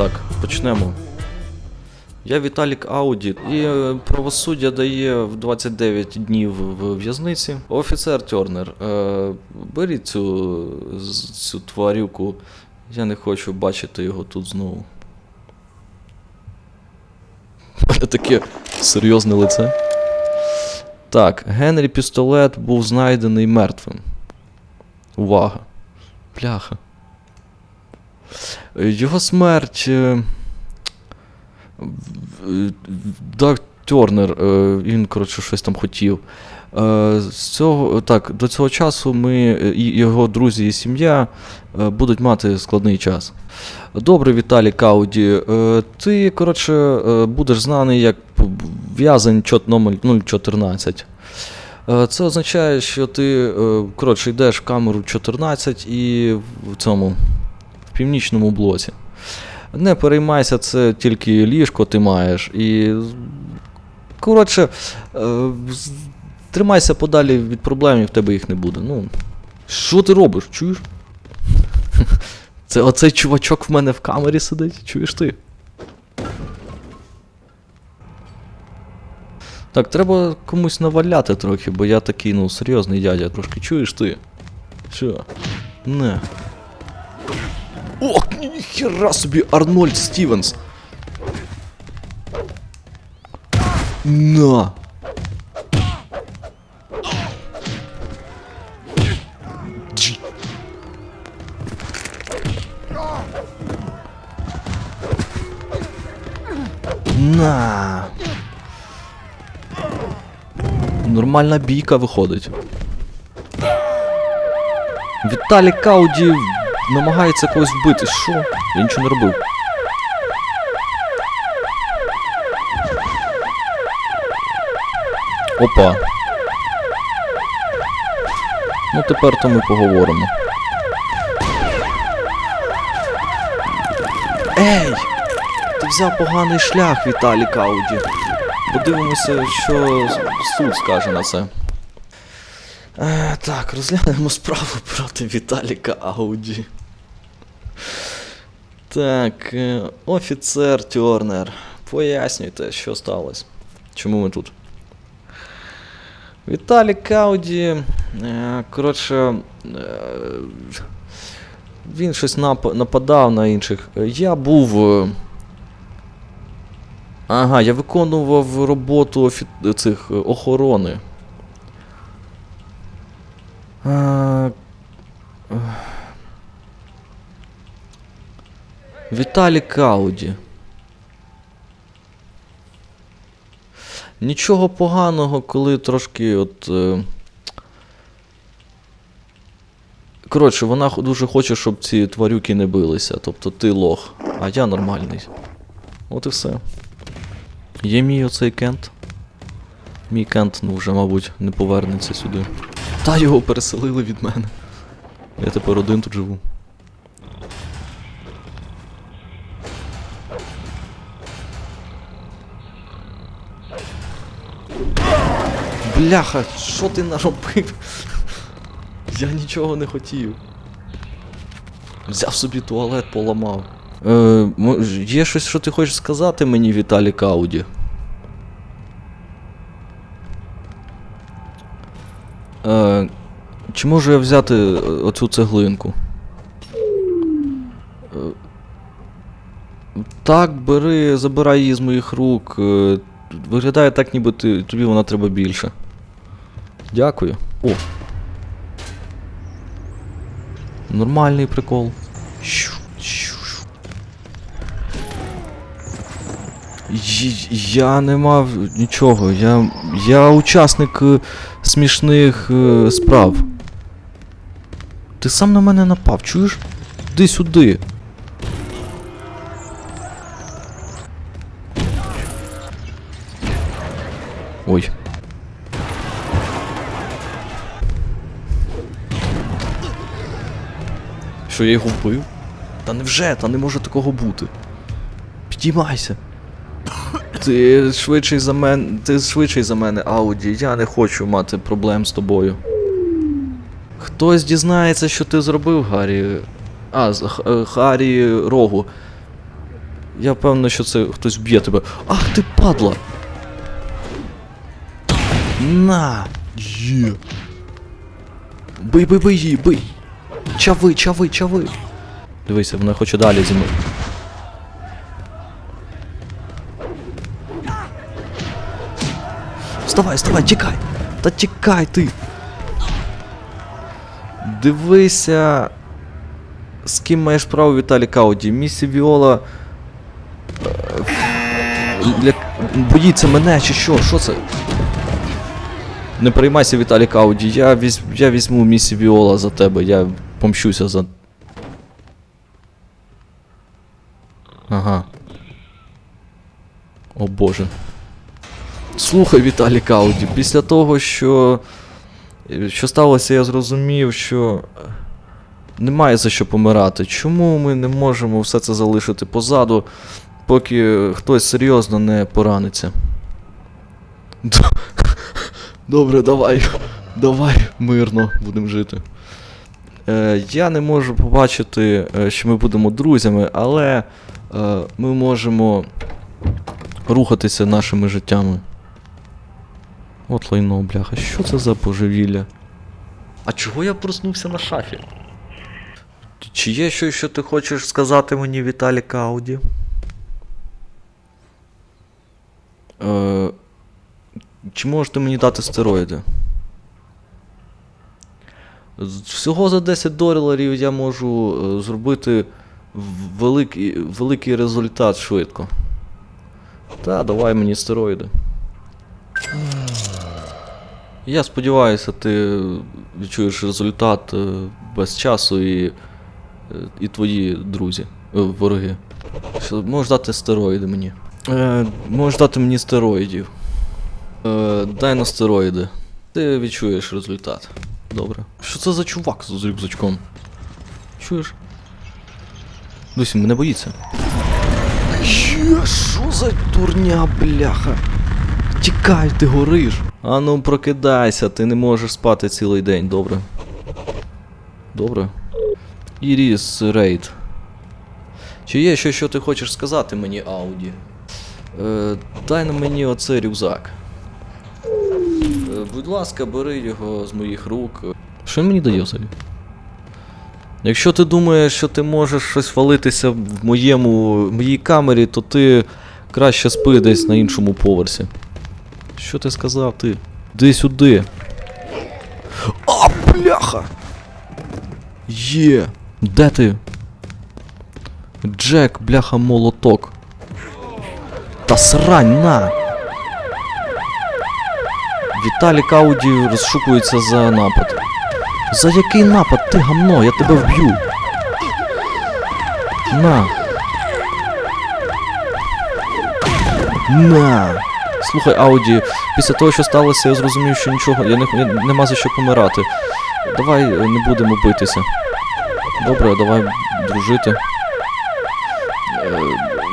Так, почнемо. Я Віталік Ауді, і е, правосуддя дає в 29 днів в в'язниці. Офіцер Тернер, е, беріть цю, цю тварюку. Я не хочу бачити його тут знову. Таке серйозне лице. Так, Генрі пістолет був знайдений мертвим. Увага. Бляха. Його смерть. е, Даг Тернер, е, він, коротше, щось там хотів. Е, З цього, так, до цього часу ми, його друзі і сім'я будуть мати складний час. Добре, Віталій Кауді. Ти, коротше, будеш знаний як в'язень номер 014. Е, Це означає, що ти коротше, йдеш в камеру 14 і в цьому північному блоці. Не переймайся, це тільки ліжко ти маєш. І. Коротше, е, тримайся подалі від проблем, і в тебе їх не буде. Ну. Що ти робиш? Чуєш? Це оцей чувачок в мене в камері сидить, чуєш ти? Так, треба комусь наваляти трохи, бо я такий, ну, серйозний дядя, трошки чуєш ти? Що? Не. Ох, ніхера собі Арнольд Стівенс. На. Дж. На. Нормальна бійка виходить. Віталій Кауді намагається когось вбити. Що? Я нічого не робив. Опа. Ну тепер то ми поговоримо. Ей! Ти взяв поганий шлях, Віталій Кауді. Подивимося, що суд скаже на це. Е, так, розглянемо справу проти Віталіка Ауді. Так, е, офіцер Тернер. Пояснюйте, що сталося. Чому ми тут? Віталік Ауді. Е, коротше. Е, він щось нападав на інших. Я був. Ага, я виконував роботу цих охорони. Ех. Кауді. Нічого поганого, коли трошки от. Е... Коротше, вона дуже хоче, щоб ці тварюки не билися. Тобто ти лох, а я нормальний. От і все. Є мій оцей кент. Мій кент, ну вже, мабуть, не повернеться сюди. Та його переселили від мене. Я тепер один тут живу. Бляха, що ти наробив? Я нічого не хотів. Взяв собі туалет, поламав. Е, є щось, що ти хочеш сказати мені, Віталій Кауді? Е, чи можу я взяти е, оцю цеглинку? Е, так, бери, забирай її з моїх рук. Е, виглядає так, ніби ти, тобі вона треба більше. Дякую. О. Нормальний прикол. Я не мав нічого. Я, я учасник е, смішних е, справ. Ти сам на мене напав, чуєш? Іди сюди. Ой. Що я його вбив? Та невже, та не може такого бути. Підіймайся. Ти швидший за мене. Ти швидший за мене, Ауді. Я не хочу мати проблем з тобою. Хтось дізнається, що ти зробив, Гаррі. А, е, Рогу. Я впевнений, що це хтось вб'є тебе. Ах ти падла! На! Є! Бий, бий, бий бий! Чави, чави, чави! Дивися, вона хоче далі зі мною. Вставай, вставай, тікай! Та тікай ти! Дивися. З ким маєш право Віталій Кауді? Місі Віола. е, ля- Боїться мене чи що? Що це? Не переймайся, Віталій Кауді. Я, візь... я візьму місі Віола за тебе, я помщуся за. Ага. О боже. Слухай, Віталій Кауді, після того, що. Що сталося, я зрозумів, що. е, Немає за що помирати. Чому ми не можемо все це залишити позаду, поки хтось серйозно не пораниться? Добре, давай. Давай мирно будемо жити. Е, я не можу побачити, е, що ми будемо друзями, але е, ми можемо рухатися нашими життями. От лайно, бляха, що це за божевілля? А чого я проснувся на шафі? Чи є щось, що ти хочеш сказати мені, Віталій Кауді? Е, чи можете мені дати стероїди? Всього за 10 доларів я можу е, зробити великий, великий результат швидко. Та, давай мені стероїди. Я сподіваюся, ти відчуєш результат е, без часу і, е, і твої друзі, вороги. Можеш дати стероїди мені. Е, можеш дати мені стероїдів. Е, дай на стероїди. Ти відчуєш результат. Добре. Що це за чувак з рюкзачком? Чуєш? Досі мене боїться. Є, що за дурня, бляха? Тікай, ти гориш. Ану, прокидайся, ти не можеш спати цілий день, добре. Добре. Іріс Рейд. Чи є щось, що ти хочеш сказати мені, Ауді? Е, дай на мені оцей рюкзак. Будь ласка, бери його з моїх рук. Що він мені дає взагалі? Якщо ти думаєш, що ти можеш щось валитися в моєму, в моїй камері, то ти краще спи десь на іншому поверсі. Що ти сказав ти? Де сюди? А, бляха! Є! Де ти? Джек, бляха, молоток. Та срань на! Віталій Кауді розшукується за напад. За який напад? Ти гамно, я тебе вб'ю. На. На. Слухай, Ауді, після того, що сталося, я зрозумів, що нічого, я не, я, нема за що помирати. Давай е, не будемо битися. Добре, давай дружити. Е,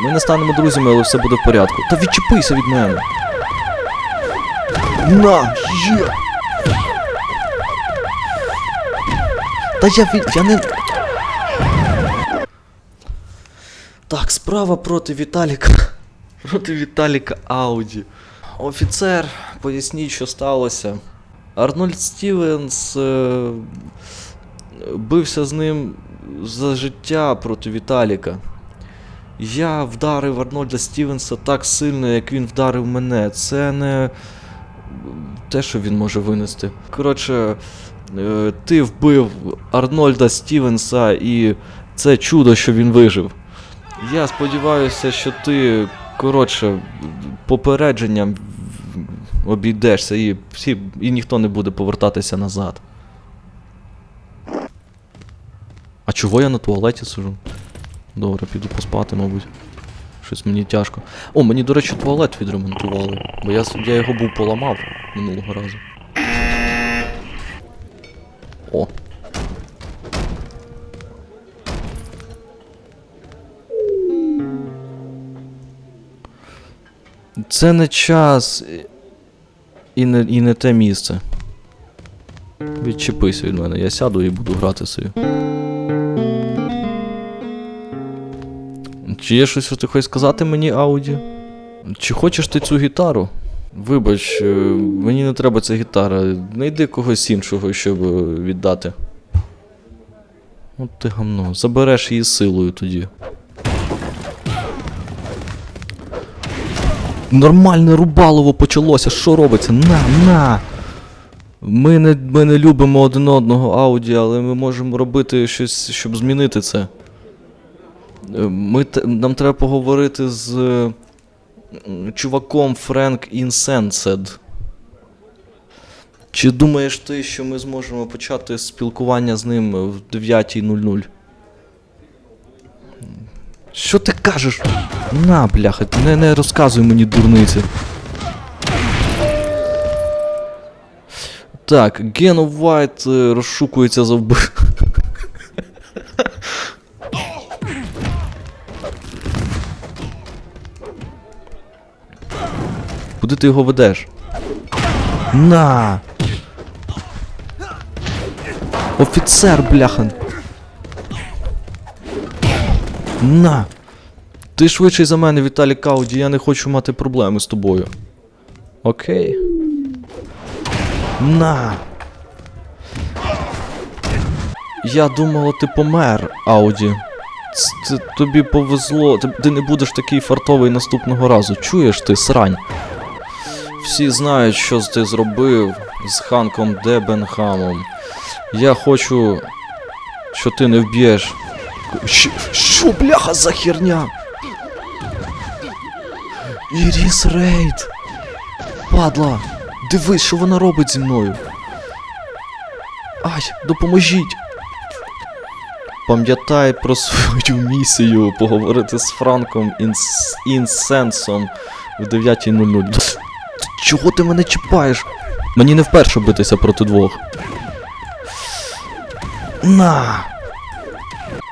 Ми не станемо друзями, але все буде в порядку. Та відчепися від мене. На, є! Та я від. я не. Так, справа проти Віталіка. Проти Віталіка Ауді. Офіцер, поясніть, що сталося. Арнольд Стівенс е, бився з ним за життя проти Віталіка. Я вдарив Арнольда Стівенса так сильно, як він вдарив мене. Це не те, що він може винести. Коротше, е, ти вбив Арнольда Стівенса, і це чудо, що він вижив. Я сподіваюся, що ти, коротше, попередженням обійдешся і всі, і ніхто не буде повертатися назад. А чого я на туалеті сижу? Добре, піду поспати, мабуть. Щось мені тяжко. О, мені, до речі, туалет відремонтували. Бо я, я його був поламав минулого разу. О. Це не час і не, і не те місце. Відчепися від мене, я сяду і буду грати собі. Чи є щось, що ти хочеш сказати мені, Ауді? Чи хочеш ти цю гітару? Вибач, е, мені не треба ця гітара. Найди когось іншого, щоб е, віддати. От ти гамно. Забереш її силою тоді. Нормальне рубалово почалося. Що робиться? На, на! Ми не, ми не любимо один одного Ауді, але ми можемо робити щось, щоб змінити це. Е, Ми, нам треба поговорити з е, чуваком Френк Інсенсед. Чи думаєш ти, що ми зможемо почати спілкування з ним в 9.00? Що ти кажеш? На, бляха, не, не розказуй мені дурниці. Так, Гено Вайт е, розшукується за вбив. Куди ти його ведеш? На! Офіцер, бляхан! На! Ти швидший за мене, Віталій Кауді, я не хочу мати проблеми з тобою. Окей. На! Я думала, ти помер, Ауді. Ц- тобі повезло, ти, ти не будеш такий фартовий наступного разу. Чуєш ти, срань? Всі знають, що ти зробив з Ханком Дебенхамом. Я хочу, що ти не вб'єш. Що, що бляха за херня? Іріс Рейд! Падла! Дивись, що вона робить зі мною. Ай, допоможіть! Пам'ятай про свою місію поговорити з Франком Інс... Інсенсом в 9.00. Чого ти мене чіпаєш? Мені не вперше битися проти двох. На!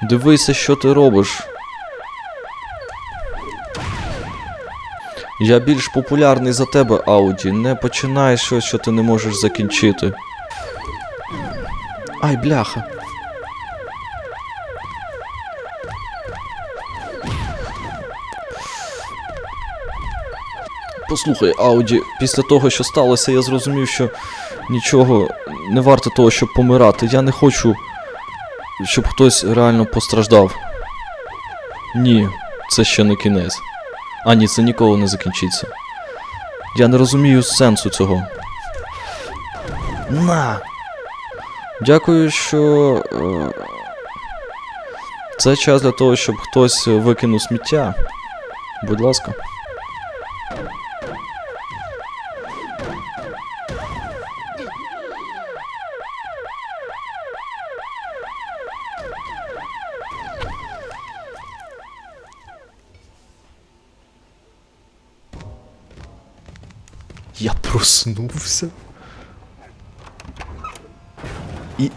Дивися, що ти робиш. Я більш популярний за тебе, Ауді. Не починай щось, що ти не можеш закінчити. Ай, бляха. Послухай, Ауді, після того, що сталося, я зрозумів, що нічого не варто того, щоб помирати. Я не хочу, щоб хтось реально постраждав. Ні, це ще не кінець. А ні, це ніколи не закінчиться. Я не розумію сенсу цього. На! Дякую, що. Е... Це час для того, щоб хтось викинув сміття. Будь ласка. Я проснувся. І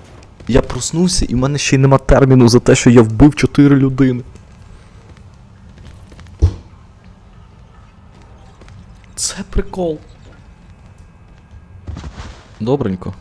я проснувся, і в мене ще й нема терміну за те, що я вбив чотири людини. Це прикол. Добренько.